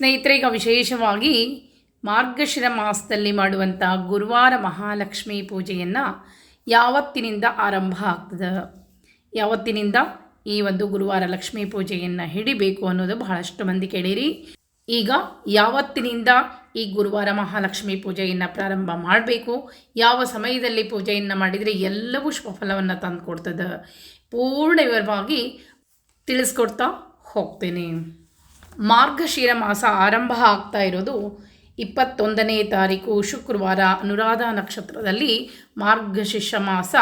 ಸ್ನೇಹಿತರೆ ವಿಶೇಷವಾಗಿ ಮಾರ್ಗಶಿರ ಮಾಸದಲ್ಲಿ ಮಾಡುವಂಥ ಗುರುವಾರ ಮಹಾಲಕ್ಷ್ಮಿ ಪೂಜೆಯನ್ನು ಯಾವತ್ತಿನಿಂದ ಆರಂಭ ಆಗ್ತದೆ? ಯಾವತ್ತಿನಿಂದ ಈ ಒಂದು ಗುರುವಾರ ಲಕ್ಷ್ಮೀ ಪೂಜೆಯನ್ನು ಹಿಡಿಬೇಕು ಅನ್ನೋದು ಬಹಳಷ್ಟು ಮಂದಿ ಕೇಳಿರಿ. ಈಗ ಯಾವತ್ತಿನಿಂದ ಈ ಗುರುವಾರ ಮಹಾಲಕ್ಷ್ಮಿ ಪೂಜೆಯನ್ನು ಪ್ರಾರಂಭ ಮಾಡಬೇಕು? ಯಾವ ಸಮಯದಲ್ಲಿ ಪೂಜೆಯನ್ನು ಮಾಡಿದರೆ ಎಲ್ಲವೂ ಶುಭಫಲವನ್ನು ತಂದು ಕೊಡ್ತದೆ ಪೂರ್ಣ ವಿವರವಾಗಿ ತಿಳಿಸ್ಕೊಡ್ತಾ ಹೋಗ್ತೇನೆ. ಮಾರ್ಗಶಿರ ಮಾಸ ಆರಂಭ ಆಗ್ತಾ ಇರೋದು ಇಪ್ಪತ್ತೊಂದನೇ ತಾರೀಕು ಶುಕ್ರವಾರ ಅನುರಾಧ ನಕ್ಷತ್ರದಲ್ಲಿ ಮಾರ್ಗಶಿಷ ಮಾಸ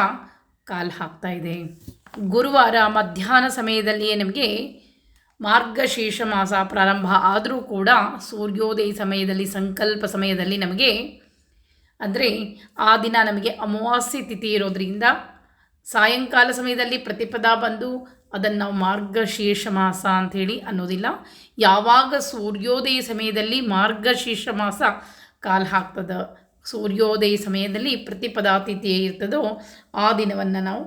ಕಾಲು ಹಾಕ್ತಾ ಇದೆ. ಗುರುವಾರ ಮಧ್ಯಾಹ್ನ ಸಮಯದಲ್ಲಿಯೇ ನಮಗೆ ಮಾರ್ಗಶೀರ್ಷ ಮಾಸ ಪ್ರಾರಂಭ ಆದರೂ ಕೂಡ ಸೂರ್ಯೋದಯ ಸಮಯದಲ್ಲಿ, ಸಂಕಲ್ಪ ಸಮಯದಲ್ಲಿ ನಮಗೆ, ಅಂದರೆ ಆ ದಿನ ನಮಗೆ ಅಮಾವಾಸ್ಯೆ ತಿಥಿ ಇರೋದ್ರಿಂದ ಸಾಯಂಕಾಲ ಸಮಯದಲ್ಲಿ ಪ್ರತಿಪದ ಬಂದು ಅದನ್ನು ನಾವು ಮಾರ್ಗಶೀರ್ಷ ಮಾಸ ಅಂಥೇಳಿ ಅನ್ನೋದಿಲ್ಲ. ಯಾವಾಗ ಸೂರ್ಯೋದಯ ಸಮಯದಲ್ಲಿ ಮಾರ್ಗಶೀರ್ಷ ಮಾಸ ಕಾಲು ಹಾಕ್ತದೆ, ಸೂರ್ಯೋದಯ ಸಮಯದಲ್ಲಿ ಪ್ರತಿಪದಾತಿಥಿ ಇರ್ತದೋ ಆ ದಿನವನ್ನು ನಾವು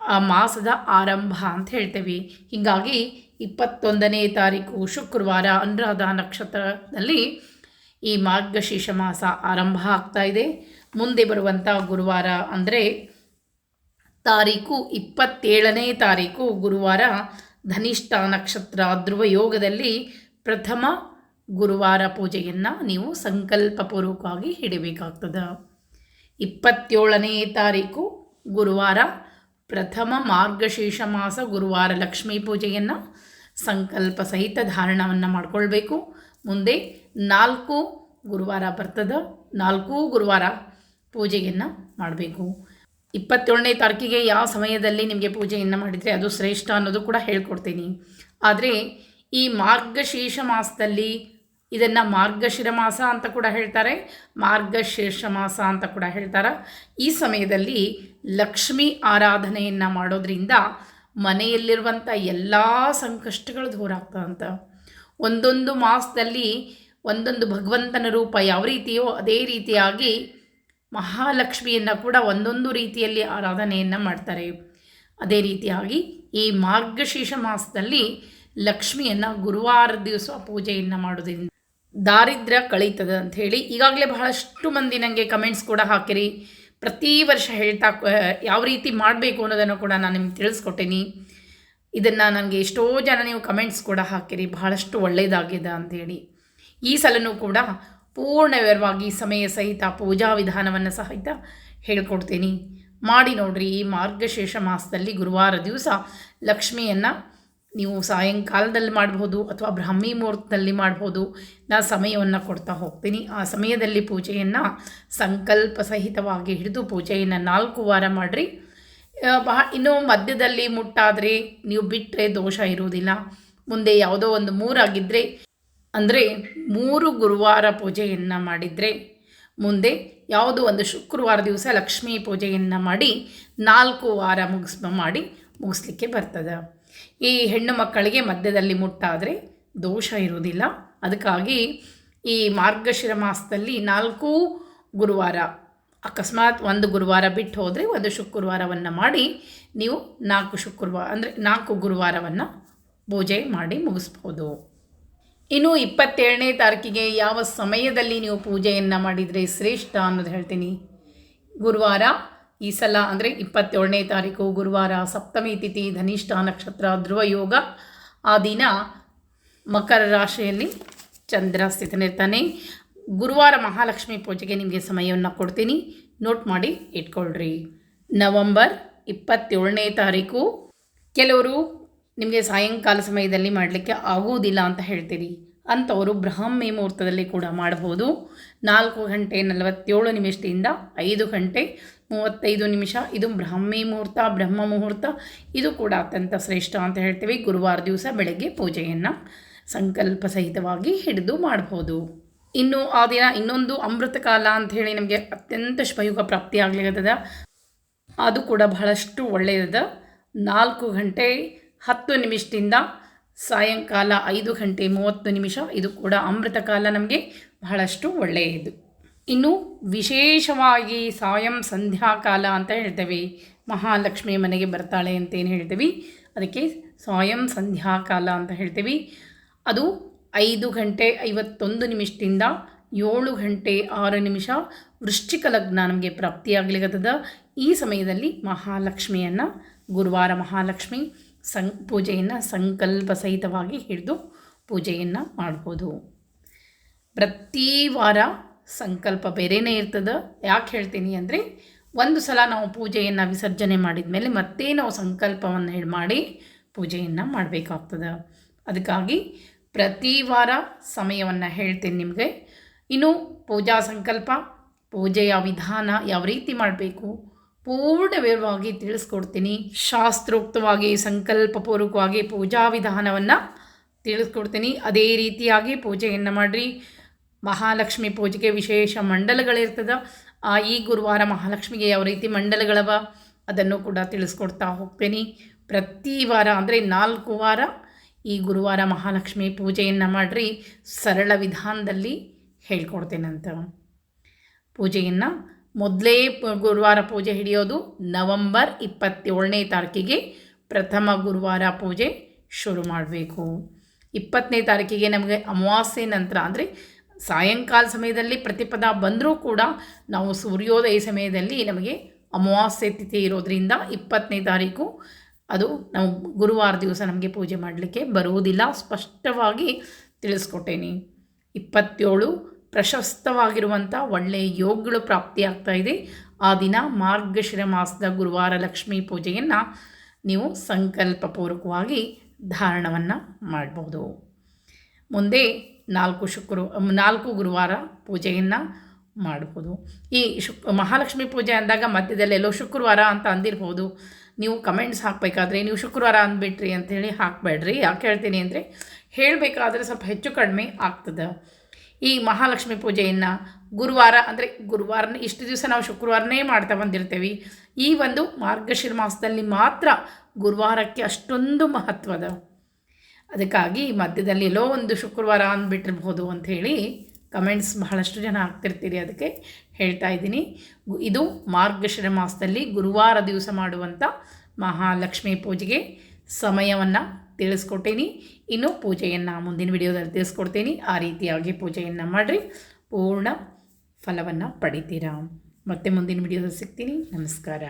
ಆ ಮಾಸದ ಆರಂಭ ಅಂತ ಹೇಳ್ತೇವೆ. ಹೀಗಾಗಿ ಇಪ್ಪತ್ತೊಂದನೇ ತಾರೀಕು ಶುಕ್ರವಾರ ಅನುರಾಧ ನಕ್ಷತ್ರದಲ್ಲಿ ಈ ಮಾರ್ಗಶೀರ್ಷ ಮಾಸ ಆರಂಭ ಆಗ್ತಾ ಇದೆ. ಮುಂದೆ ಬರುವಂಥ ಗುರುವಾರ ಅಂದರೆ ತಾರೀಕು ಇಪ್ಪತ್ತೇಳನೇ ತಾರೀಕು ಗುರುವಾರ ಧನಿಷ್ಠ ನಕ್ಷತ್ರ ಧ್ರುವ ಯೋಗದಲ್ಲಿ ಪ್ರಥಮ ಗುರುವಾರ ಪೂಜೆಯನ್ನು ನೀವು ಸಂಕಲ್ಪಪೂರ್ವಕವಾಗಿ ಹಿಡಬೇಕಾಗ್ತದೆ. ಇಪ್ಪತ್ತೇಳನೇ ತಾರೀಕು ಗುರುವಾರ ಪ್ರಥಮ ಮಾರ್ಗಶೀರ್ಷ ಮಾಸ ಗುರುವಾರ ಲಕ್ಷ್ಮೀ ಪೂಜೆಯನ್ನು ಸಂಕಲ್ಪ ಸಹಿತ ಧಾರಣವನ್ನು ಮಾಡಿಕೊಳ್ಬೇಕು. ಮುಂದೆ ನಾಲ್ಕು ಗುರುವಾರ ಬರ್ತದೆ, ನಾಲ್ಕು ಗುರುವಾರ ಪೂಜೆಯನ್ನು ಮಾಡಬೇಕು. ಇಪ್ಪತ್ತೇಳನೇ ತಾರೀಕಿಗೆ ಯಾವ ಸಮಯದಲ್ಲಿ ನಿಮಗೆ ಪೂಜೆಯನ್ನು ಮಾಡಿದರೆ ಅದು ಶ್ರೇಷ್ಠ ಅನ್ನೋದು ಕೂಡ ಹೇಳ್ಕೊಡ್ತೀನಿ. ಆದರೆ ಈ ಮಾರ್ಗಶೀರ್ಷ ಮಾಸದಲ್ಲಿ ಇದನ್ನು ಮಾರ್ಗಶಿರ ಮಾಸ ಅಂತ ಕೂಡ ಹೇಳ್ತಾರೆ ಮಾರ್ಗಶೀರ್ಷ ಮಾಸ ಅಂತ ಕೂಡ ಹೇಳ್ತಾರೆ. ಈ ಸಮಯದಲ್ಲಿ ಲಕ್ಷ್ಮಿ ಆರಾಧನೆಯನ್ನು ಮಾಡೋದ್ರಿಂದ ಮನೆಯಲ್ಲಿರುವಂಥ ಎಲ್ಲ ಸಂಕಷ್ಟಗಳು ದೂರ ಆಗ್ತದಂತ ಒಂದೊಂದು ಮಾಸದಲ್ಲಿ ಒಂದೊಂದು ಭಗವಂತನ ರೂಪ ಯಾವ ರೀತಿಯೋ ಅದೇ ರೀತಿಯಾಗಿ ಮಹಾಲಕ್ಷ್ಮಿಯನ್ನು ಕೂಡ ಒಂದೊಂದು ರೀತಿಯಲ್ಲಿ ಆರಾಧನೆಯನ್ನು ಮಾಡ್ತಾರೆ. ಅದೇ ರೀತಿಯಾಗಿ ಈ ಮಾರ್ಗಶೀರ್ಷ ಮಾಸದಲ್ಲಿ ಲಕ್ಷ್ಮಿಯನ್ನು ಗುರುವಾರ ದಿವಸ ಪೂಜೆಯನ್ನು ಮಾಡೋದ್ರಿಂದ ದಾರಿದ್ರ್ಯ ಕಳೀತದೆ ಅಂಥೇಳಿ ಈಗಾಗಲೇ ಬಹಳಷ್ಟು ಮಂದಿ ನನಗೆ ಕಮೆಂಟ್ಸ್ ಕೂಡ ಹಾಕಿರಿ. ಪ್ರತಿ ವರ್ಷ ಹೇಳ್ತಾ ಯಾವ ರೀತಿ ಮಾಡಬೇಕು ಅನ್ನೋದನ್ನು ಕೂಡ ನಾನು ನಿಮ್ಗೆ ತಿಳಿಸ್ಕೊಟ್ಟೇನಿ. ಇದನ್ನು ನನಗೆ ಎಷ್ಟೋ ಜನ ನೀವು ಕಮೆಂಟ್ಸ್ ಕೂಡ ಹಾಕಿರಿ. ಬಹಳಷ್ಟು ಒಳ್ಳೆಯದಾಗಿದೆ ಅಂಥೇಳಿ ಈ ಸಲನೂ ಕೂಡ ಪೂರ್ಣ ವಿವರವಾಗಿ ಸಮಯ ಸಹಿತ ಪೂಜಾ ವಿಧಾನವನ್ನು ಸಹಿತ ಹೇಳ್ಕೊಡ್ತೀನಿ. ಮಾಡಿ ನೋಡ್ರಿ, ಈ ಮಾರ್ಗಶೇಷ ಮಾಸದಲ್ಲಿ ಗುರುವಾರ ದಿವಸ ಲಕ್ಷ್ಮಿಯನ್ನು ನೀವು ಸಾಯಂಕಾಲದಲ್ಲಿ ಮಾಡ್ಬೋದು ಅಥವಾ ಬ್ರಾಹ್ಮಿ ಮುಹೂರ್ತದಲ್ಲಿ ಮಾಡ್ಬೋದು. ನಾ ಸಮಯವನ್ನು ಕೊಡ್ತಾ ಹೋಗ್ತೀನಿ. ಆ ಸಮಯದಲ್ಲಿ ಪೂಜೆಯನ್ನು ಸಂಕಲ್ಪ ಸಹಿತವಾಗಿ ಹಿಡಿದು ಪೂಜೆಯನ್ನು ನಾಲ್ಕು ವಾರ ಮಾಡಿರಿ. ಬಹ, ಇನ್ನೂ ಮಧ್ಯದಲ್ಲಿ ಮುಟ್ಟಾದರೆ ನೀವು ಬಿಟ್ಟರೆ ದೋಷ ಇರುವುದಿಲ್ಲ. ಮುಂದೆ ಯಾವುದೋ ಒಂದು ಮೂರಾಗಿದ್ದರೆ ಅಂದರೆ ಮೂರು ಗುರುವಾರ ಪೂಜೆಯನ್ನು ಮಾಡಿದರೆ ಮುಂದೆ ಯಾವುದೋ ಒಂದು ಶುಕ್ರವಾರ ದಿವಸ ಲಕ್ಷ್ಮೀ ಪೂಜೆಯನ್ನು ಮಾಡಿ ನಾಲ್ಕು ವಾರ ಮುಗಿಸ್ ಮಾಡಿ ಮುಗಿಸ್ಲಿಕ್ಕೆ ಬರ್ತದೆ. ಈ ಹೆಣ್ಣು ಮಕ್ಕಳಿಗೆ ಮಧ್ಯದಲ್ಲಿ ಮುಟ್ಟಾದರೆ ದೋಷ ಇರುವುದಿಲ್ಲ. ಅದಕ್ಕಾಗಿ ಈ ಮಾರ್ಗಶಿರ ಮಾಸದಲ್ಲಿ ನಾಲ್ಕು ಗುರುವಾರ, ಅಕಸ್ಮಾತ್ ಒಂದು ಗುರುವಾರ ಬಿಟ್ಟು ಹೋದರೆ ಒಂದು ಶುಕ್ರವಾರವನ್ನು ಮಾಡಿ ನೀವು ನಾಲ್ಕು ಶುಕ್ರವಾರ ಅಂದರೆ ನಾಲ್ಕು ಗುರುವಾರವನ್ನು ಪೂಜೆ ಮಾಡಿ ಮುಗಿಸ್ಬೋದು. ಇನ್ನು ಇಪ್ಪತ್ತೇಳನೇ ತಾರೀಕಿಗೆ ಯಾವ ಸಮಯದಲ್ಲಿ ನೀವು ಪೂಜೆಯನ್ನು ಮಾಡಿದರೆ ಶ್ರೇಷ್ಠ ಅನ್ನೋದು ಹೇಳ್ತೀನಿ. ಗುರುವಾರ ಈ ಸಲ ಅಂದರೆ ಇಪ್ಪತ್ತೇಳನೇ ತಾರೀಕು ಗುರುವಾರ ಸಪ್ತಮಿ ತಿಥಿ ಧನಿಷ್ಠ ನಕ್ಷತ್ರ ಧ್ರುವ ಯೋಗ. ಆ ದಿನ ಮಕರ ರಾಶಿಯಲ್ಲಿ ಚಂದ್ರ ಸ್ಥಿತನಿರ್ತಾನೆ. ಗುರುವಾರ ಮಹಾಲಕ್ಷ್ಮಿ ಪೂಜೆಗೆ ನಿಮಗೆ ಸಮಯವನ್ನು ಕೊಡ್ತೀನಿ. ನೋಟ್ ಮಾಡಿ ಇಟ್ಕೊಳ್ರಿ. ನವಂಬರ್ ಇಪ್ಪತ್ತೇಳನೇ ತಾರೀಕು. ಕೆಲವರು ನಿಮಗೆ ಸಾಯಂಕಾಲ ಸಮಯದಲ್ಲಿ ಮಾಡಲಿಕ್ಕೆ ಆಗುವುದಿಲ್ಲ ಅಂತ ಹೇಳ್ತೀರಿ. ಅಂಥವರು ಬ್ರಾಹ್ಮಿ ಮುಹೂರ್ತದಲ್ಲಿ ಕೂಡ ಮಾಡಬಹುದು ನಾಲ್ಕು ಗಂಟೆ ನಲವತ್ತೇಳು ನಿಮಿಷದಿಂದ ಐದು ಗಂಟೆ ಮೂವತ್ತೈದು ನಿಮಿಷ. ಇದು ಬ್ರಾಹ್ಮಿ ಮುಹೂರ್ತ, ಬ್ರಹ್ಮ ಮುಹೂರ್ತ. ಇದು ಕೂಡ ಅತ್ಯಂತ ಶ್ರೇಷ್ಠ ಅಂತ ಹೇಳ್ತೀವಿ. ಗುರುವಾರ ದಿವಸ ಬೆಳಗ್ಗೆ ಪೂಜೆಯನ್ನು ಸಂಕಲ್ಪ ಸಹಿತವಾಗಿ ಹಿಡಿದು ಮಾಡಬಹುದು ಇನ್ನು ಆ ದಿನ ಇನ್ನೊಂದು ಅಮೃತ ಕಾಲ ಅಂಥೇಳಿ ನಮಗೆ ಅತ್ಯಂತ ಶುಭಯುಗ ಪ್ರಾಪ್ತಿಯಾಗಲಿರ್ತದ ಅದು ಕೂಡ ಬಹಳಷ್ಟು ಒಳ್ಳೆಯದ ನಾಲ್ಕು ಗಂಟೆ ಹತ್ತು ನಿಮಿಷದಿಂದ ಸಾಯಂಕಾಲ ಐದು ಗಂಟೆ ಮೂವತ್ತು ನಿಮಿಷ. ಇದು ಕೂಡ ಅಮೃತ ಕಾಲ ನಮಗೆ ಬಹಳಷ್ಟು ಒಳ್ಳೆಯದು. ಇನ್ನು ವಿಶೇಷವಾಗಿ ಸಾಯಂ ಸಂಧ್ಯಾಕಾಲ ಅಂತ ಹೇಳ್ತೇವೆ. ಮಹಾಲಕ್ಷ್ಮಿ ಮನೆಗೆ ಬರ್ತಾಳೆ ಅಂತೇನು ಹೇಳ್ತೀವಿ. ಅದಕ್ಕೆ ಸಾಯಂ ಸಂಧ್ಯಾಕಾಲ ಅಂತ ಹೇಳ್ತೀವಿ. ಅದು ಐದು ಗಂಟೆ ಐವತ್ತೊಂದು ನಿಮಿಷದಿಂದ ಏಳು ಗಂಟೆ ಆರು ನಿಮಿಷ ವೃಶ್ಚಿಕ ಲಗ್ನ ನಮಗೆ ಪ್ರಾಪ್ತಿಯಾಗಲಿಗತದ ಈ ಸಮಯದಲ್ಲಿ ಮಹಾಲಕ್ಷ್ಮಿಯನ್ನು ಗುರುವಾರ ಮಹಾಲಕ್ಷ್ಮಿ ಸಂ, ಪೂಜೆಯನ್ನು ಸಂಕಲ್ಪ ಸಹಿತವಾಗಿ ಹಿಡಿದು ಪೂಜೆಯನ್ನು ಮಾಡ್ಬೋದು. ಪ್ರತಿ ವಾರ ಸಂಕಲ್ಪ ಬೇರೆಯೇ ಇರ್ತದೆ. ಯಾಕೆ ಹೇಳ್ತೀನಿ ಅಂದರೆ, ಒಂದು ಸಲ ನಾವು ಪೂಜೆಯನ್ನು ವಿಸರ್ಜನೆ ಮಾಡಿದ ಮೇಲೆ ಮತ್ತೆ ನಾವು ಸಂಕಲ್ಪವನ್ನು ಹೇಳಿ ಮಾಡಿ ಪೂಜೆಯನ್ನು ಮಾಡಬೇಕಾಗ್ತದೆ. ಅದಕ್ಕಾಗಿ ಪ್ರತಿ ವಾರ ಸಮಯವನ್ನು ಹೇಳ್ತೀನಿ ನಿಮಗೆ. ಇನ್ನು ಪೂಜಾ ಸಂಕಲ್ಪ, ಪೂಜೆಯ ವಿಧಾನ ಯಾವ ರೀತಿ ಮಾಡಬೇಕು? ಪೂರ್ಣ ವಿವರವಾಗಿ ತಿಳಿಸ್ಕೊಡ್ತೀನಿ. ಶಾಸ್ತ್ರೋಕ್ತವಾಗಿ, ಸಂಕಲ್ಪಪೂರ್ವಕವಾಗಿ ಪೂಜಾ ವಿಧಾನವನ್ನು ತಿಳಿಸ್ಕೊಡ್ತೀನಿ. ಅದೇ ರೀತಿಯಾಗಿ ಪೂಜೆಯನ್ನು ಮಾಡಿರಿ. ಮಹಾಲಕ್ಷ್ಮಿ ಪೂಜೆಗೆ ವಿಶೇಷ ಮಂಡಲಗಳಿರ್ತದೆ. ಆ ಈ ಗುರುವಾರ ಮಹಾಲಕ್ಷ್ಮಿಗೆ ಯಾವ ರೀತಿ ಮಂಡಲಗಳವ? ಅದನ್ನು ಕೂಡ ತಿಳಿಸ್ಕೊಡ್ತಾ ಹೋಗ್ತೀನಿ. ಪ್ರತಿ ವಾರ ಅಂದರೆ ನಾಲ್ಕು ವಾರ ಈ ಗುರುವಾರ ಮಹಾಲಕ್ಷ್ಮಿ ಪೂಜೆಯನ್ನು ಮಾಡಿರಿ. ಸರಳ ವಿಧಾನದಲ್ಲಿ ಹೇಳ್ಕೊಡ್ತೇನಂತ. ಪೂಜೆಯನ್ನು ಮೊದಲೇ ಗುರುವಾರ ಪೂಜೆ ಹಿಡಿಯೋದು ನವಂಬರ್ ಇಪ್ಪತ್ತೇಳನೇ ತಾರೀಕಿಗೆ ಪ್ರಥಮ ಗುರುವಾರ ಪೂಜೆ ಶುರು ಮಾಡಬೇಕು. ಇಪ್ಪತ್ತನೇ ತಾರೀಕಿಗೆ ನಮಗೆ ಅಮಾವಾಸ್ಯೆ ನಂತರ ಅಂದರೆ ಸಾಯಂಕಾಲ ಸಮಯದಲ್ಲಿ ಪ್ರತಿಪದ ಬಂದರೂ ಕೂಡ ನಾವು ಸೂರ್ಯೋದಯ ಸಮಯದಲ್ಲಿ ನಮಗೆ ಅಮಾವಾಸ್ಯೆ ತಿಥಿ ಇರೋದರಿಂದ ಇಪ್ಪತ್ತನೇ ತಾರೀಕು ಅದು ನಾವು ಗುರುವಾರ ದಿವಸ ನಮಗೆ ಪೂಜೆ ಮಾಡಲಿಕ್ಕೆ ಬರುವುದಿಲ್ಲ. ಸ್ಪಷ್ಟವಾಗಿ ತಿಳಿಸ್ಕೊಟ್ಟೇನೆ. ಇಪ್ಪತ್ತೇಳು ಪ್ರಶಸ್ತವಾಗಿರುವಂಥ ಒಳ್ಳೆಯ ಯೋಗಗಳು ಪ್ರಾಪ್ತಿಯಾಗ್ತಾ ಇದೆ. ಆ ದಿನ ಮಾರ್ಗಶಿರ ಮಾಸದ ಗುರುವಾರ ಲಕ್ಷ್ಮೀ ಪೂಜೆಯನ್ನು ನೀವು ಸಂಕಲ್ಪಪೂರ್ವಕವಾಗಿ ಧಾರಣವನ್ನು ಮಾಡಬಹುದು ಮುಂದೆ ನಾಲ್ಕು ಶುಕ್ರ, ನಾಲ್ಕು ಗುರುವಾರ ಪೂಜೆಯನ್ನು ಮಾಡ್ಬೋದು. ಈ ಶುಕ್, ಮಹಾಲಕ್ಷ್ಮಿ ಪೂಜೆ ಅಂದಾಗ ಮಧ್ಯದಲ್ಲಿ ಎಲ್ಲೋ ಶುಕ್ರವಾರ ಅಂತ ಅಂದಿರ್ಬೋದು. ನೀವು ಕಮೆಂಟ್ಸ್ ಹಾಕಬೇಕಾದ್ರೆ ನೀವು ಶುಕ್ರವಾರ ಅಂದ್ಬಿಟ್ರಿ ಅಂತ ಹೇಳಿ ಹಾಕಬೇಡ್ರಿ. ಯಾಕೆ ಹೇಳ್ತೀನಿ ಅಂದರೆ ಹೇಳಬೇಕಾದ್ರೆ ಸ್ವಲ್ಪ ಹೆಚ್ಚು ಕಡಿಮೆ ಆಗ್ತದೆ. ಈ ಮಹಾಲಕ್ಷ್ಮಿ ಪೂಜೆಯನ್ನು ಗುರುವಾರ, ಅಂದರೆ ಗುರುವಾರನೇ, ಇಷ್ಟು ದಿವಸ ನಾವು ಶುಕ್ರವಾರನೇ ಮಾಡ್ತಾ ಬಂದಿರ್ತೇವೆ. ಈ ಒಂದು ಮಾರ್ಗಶಿರ ಮಾಸದಲ್ಲಿ ಮಾತ್ರ ಗುರುವಾರಕ್ಕೆ ಅಷ್ಟೊಂದು ಮಹತ್ವದ ಅದಕ್ಕಾಗಿ ಮಧ್ಯದಲ್ಲಿ ಎಲ್ಲೋ ಒಂದು ಶುಕ್ರವಾರ ಅಂದ್ಬಿಟ್ಟಿರ್ಬೋದು ಅಂಥೇಳಿ ಕಮೆಂಟ್ಸ್ ಬಹಳಷ್ಟು ಜನ ಆಗ್ತಿರ್ತೀರಿ ಅದಕ್ಕೆ ಹೇಳ್ತಾ ಇದ್ದೀನಿ. ಇದು ಮಾರ್ಗಶಿರ ಮಾಸದಲ್ಲಿ ಗುರುವಾರ ದಿವಸ ಮಾಡುವಂಥ ಮಹಾಲಕ್ಷ್ಮಿ ಪೂಜೆಗೆ ಸಮಯವನ್ನು ತಿಳಿಸ್ಕೊಟ್ಟೇನಿ ಇನ್ನು ಪೂಜೆಯನ್ನು ಮುಂದಿನ ವಿಡಿಯೋದಲ್ಲಿ ತಿಳಿಸ್ಕೊಡ್ತೀನಿ. ಆ ರೀತಿಯಾಗಿ ಪೂಜೆಯನ್ನು ಮಾಡಿರಿ. ಪೂರ್ಣ ಫಲವನ್ನು ಪಡಿತೀರಾ. ಮತ್ತೆ ಮುಂದಿನ ವಿಡಿಯೋದಲ್ಲಿ ಸಿಗ್ತೀನಿ. ನಮಸ್ಕಾರ.